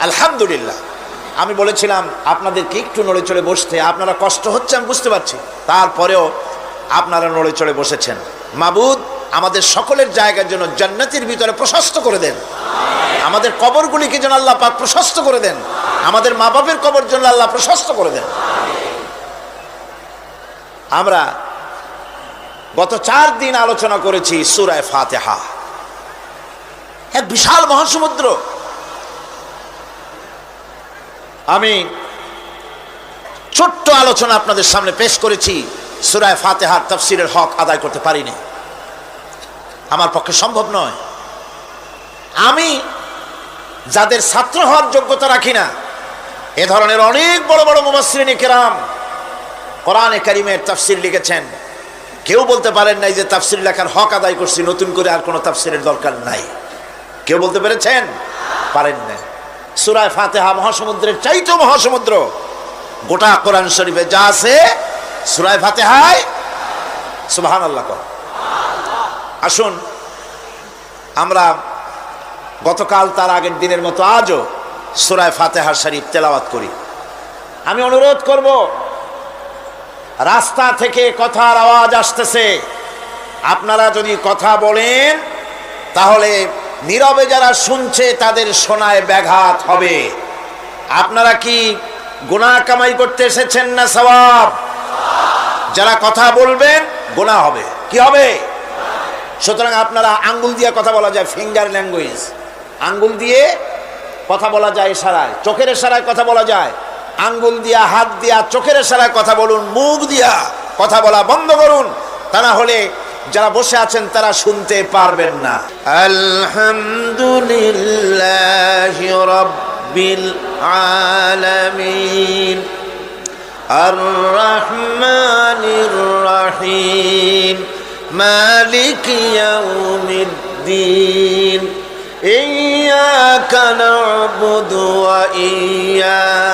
আলহামদুলিল্লাহ। আমি বলেছিলাম আপনাদেরকে একটু নড়ে চড়ে বসতে? আপনারা কষ্ট হচ্ছে, আমি বুঝতে পারছি। তারপরেও আপনারা নড়ে চড়ে বসেছেন। মাবুদ, আমাদের সকলের জায়গার জন্য জান্নাতির ভিতরে প্রশস্ত করে দেন। আমাদের কবরগুলিকে যেন আল্লাহ পাক প্রশস্ত করে দেন। আমাদের মা বাপের কবর জন্য আল্লাহ প্রশস্ত করে দেন। আমরা গত চার দিন আলোচনা করেছি সুরায় ফাতেহা। এক বিশাল মহাসমুদ্র। আমি ছোট্ট আলোচনা আপনাদের সামনে পেশ করেছি সুরায় ফাতেহার তফসিরের হক আদায় করতে পারিনি। আমার পক্ষে সম্ভব নয়। আমি যাদের ছাত্র হওয়ার যোগ্যতা রাখি না, এ ধরনের অনেক বড় বড় মুবাসরিনী কেরাম কোরআনে কারিমের তাফসির লিখেছেন। কেউ বলতে পারেন নাই যে তাফসির লেখার হক আদায় করছি, নতুন করে আর কোনো তাফসিরের দরকার নাই। কেউ বলতে পেরেছেন? পারেন না সুরায় ফাতেহা মহাসমুদ্রের চাইতো মহাসমুদ্র। গোটা কোরআন শরীফে যা আছে, সুরায় ফাতেহায় সুবাহান আল্লাহ আসুন, আমরা গতকাল তার আগের দিনের মতো আজও সুরায় ফাতেহার শরীফ তেলাওয়াত করি। আমি অনুরোধ করব রাস্তা থেকে কথার আওয়াজ আসতেছে। আপনারা যদি কথা বলেন, তাহলে নীরবে যারা শুনছে, তাদের শোনায় ব্যাঘাত হবে। আপনারা কি গুণা কামাই করতে এসেছেন না সবাব যারা কথা বলবেন গুণা হবে। কি হবে? সুতরাং আপনারা আঙ্গুল দিয়ে কথা বলা যায় ফিঙ্গার ল্যাঙ্গুয়েজ আঙ্গুল দিয়ে কথা বলা যায় ইশারায়, চোখের ইশারায় কথা বলা যায়। আঙ্গুল দিয়া, হাত দিয়া, চোখের সারা কথা বলুন, মুখ দিয়া কথা বলা বন্ধ করুন। তা না হলে যারা বসে আছেন তারা শুনতে পারবেন না। আলহামদুলিল্লাহ রব্বিল আলামিন। আর রহমানির রহিম। মালিক ইয়াউমিদ্দিন। ইয়াকা না'বুদু ওয়া ইয়া